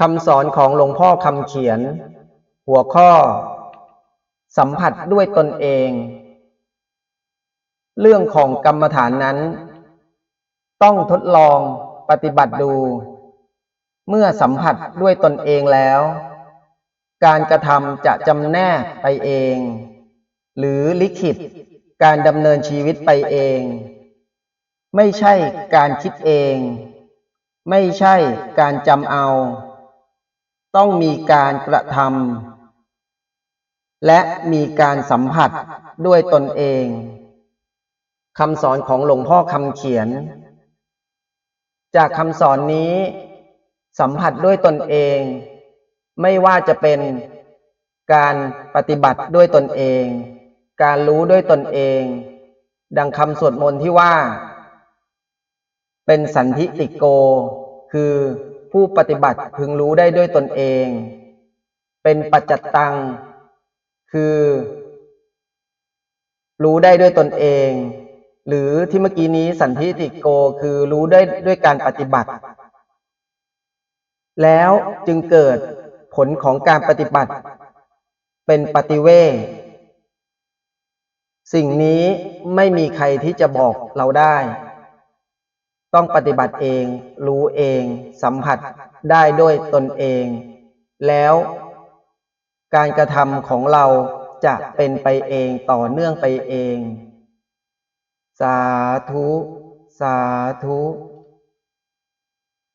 คำสอนของหลวงพ่อคำเขียน หัวข้อ สัมผัสด้วยตนเอง เรื่องของกรรมฐานนั้น ต้องทดลองปฏิบัติดู เมื่อสัมผัสด้วยตนเองแล้ว การกระทำจะจำแนกไปเอง หรือลิขิตการดำเนินชีวิตไปเอง ไม่ใช่การคิดเอง ไม่ใช่การจำเอา ต้องมีการกระทำและมีการสัมผัสด้วยตนเองคำสอนของหลวงพ่อคำเขียน จากคำสอนนี้สัมผัสด้วยตนเอง ไม่ว่าจะเป็นการปฏิบัติด้วยตนเอง การรู้ด้วยตนเอง ดังคำสวดมนต์ที่ว่า เป็นสันทิติโก คือ ผู้ปฏิบัติพึงรู้ได้ด้วยตนเอง เป็นปัจจตตัง คือ รู้ได้ด้วยตนเอง หรือที่เมื่อกี้นี้สันทิติโกคือรู้ได้ด้วยการปฏิบัติ แล้วจึงเกิดผลของการปฏิบัติ เป็นปฏิเวทสิ่งนี้ไม่มีใครที่จะบอกเราได้ ต้องปฏิบัติเอง รู้เอง สัมผัสได้ด้วยตนเอง แล้วการกระทำของเราจะเป็นไปเองต่อเนื่องไปเอง สาธุ สาธุ